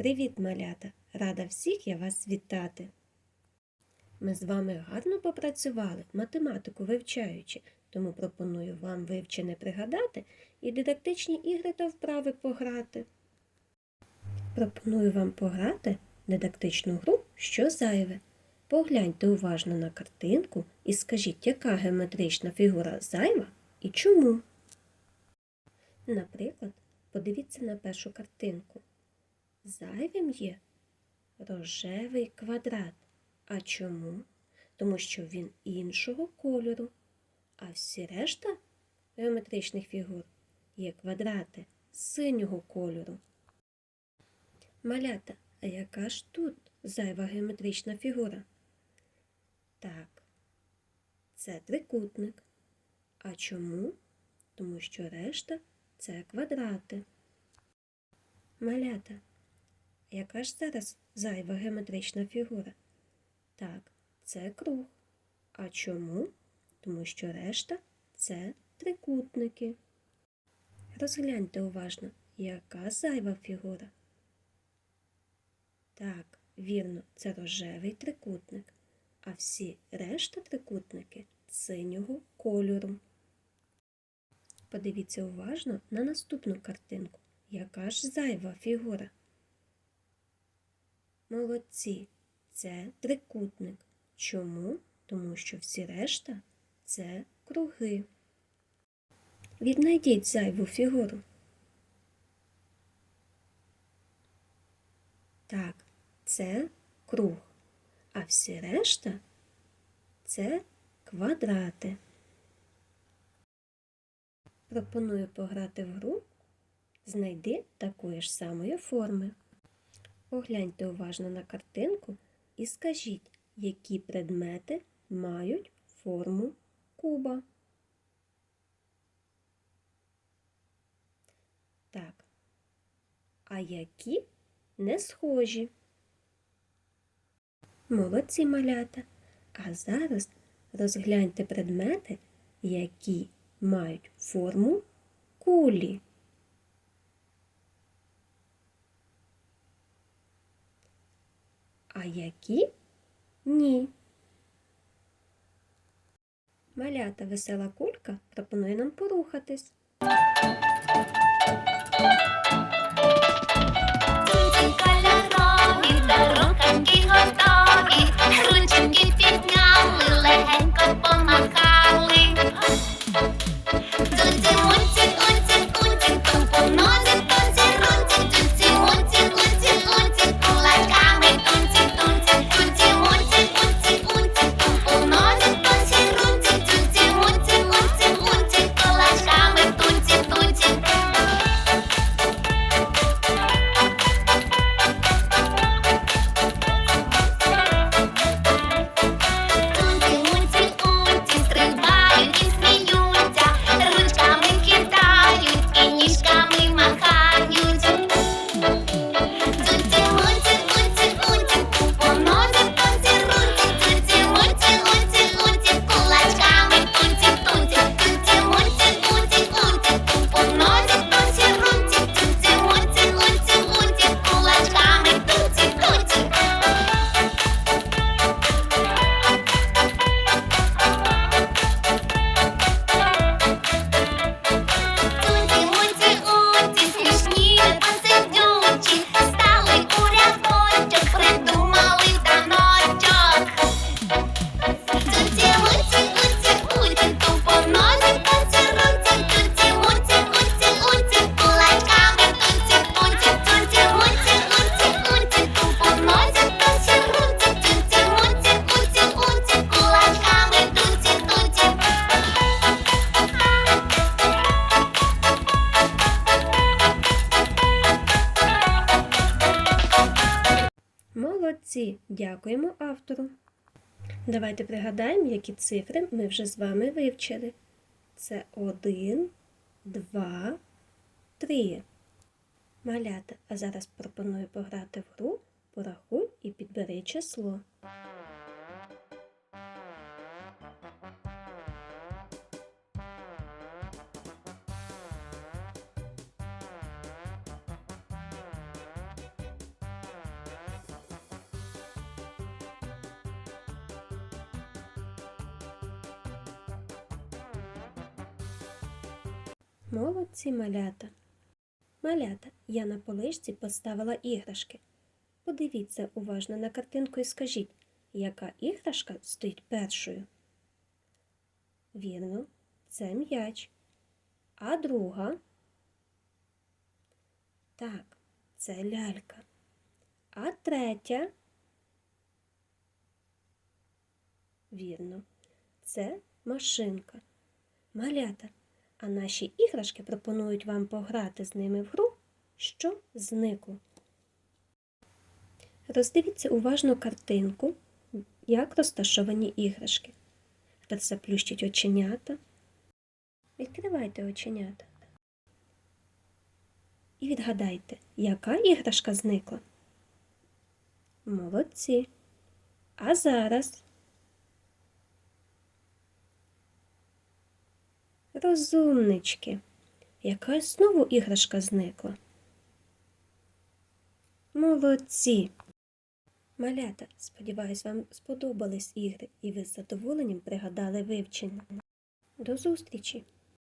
Привіт, малята! Рада всіх я вас вітати. Ми з вами гарно попрацювали, математику вивчаючи, тому пропоную вам вивчене пригадати і дидактичні ігри та вправи пограти. Пропоную вам пограти дидактичну гру Що зайве. Погляньте уважно на картинку і скажіть, яка геометрична фігура зайва і чому. Наприклад, подивіться на першу картинку. Зайвим є рожевий квадрат. А чому? Тому що він іншого кольору. А всі решта геометричних фігур є квадрати синього кольору. Малята, а яка ж тут зайва геометрична фігура? Так, це трикутник. А чому? Тому що решта це квадрати. Малята, яка ж зараз зайва геометрична фігура? Так, це круг. А чому? Тому що решта це трикутники. Розгляньте уважно, яка зайва фігура. Так, вірно, це рожевий трикутник, а всі решта трикутники синього кольору. Подивіться уважно на наступну картинку. Яка ж зайва фігура? Молодці, це трикутник. Чому? Тому що всі решта це круги. Віднайдіть зайву фігуру. Так, це круг, а всі решта це квадрати. Пропоную пограти в гру Знайди такої ж самої форми. Погляньте уважно на картинку і скажіть, які предмети мають форму куба. Так. А які не схожі? Молодці малята. А зараз розгляньте предмети, які мають форму кулі. А які ні. Малята весела кулька пропонує нам порухатись. Молодці! Дякуємо автору. Давайте пригадаємо, які цифри ми вже з вами вивчили. Це 1, 2, 3. Малята, а зараз пропоную пограти в гру Порахуй і підбери число. Молодці малята. Малята, я на поличці поставила іграшки. Подивіться уважно на картинку і скажіть, яка іграшка стоїть першою? Вірно, це м'яч. А друга? Так, це лялька. А третя? Вірно, це машинка. Малята, а наші іграшки пропонують вам пограти з ними в гру, що зникло. Роздивіться уважно картинку, як розташовані іграшки. Тепер заплющіть оченята. Відкривайте оченята. І відгадайте, яка іграшка зникла. Молодці. А зараз. Розумнички. Якась знову іграшка зникла. Молодці. Малята, сподіваюсь, вам сподобались ігри і ви з задоволенням пригадали вивчення. До зустрічі!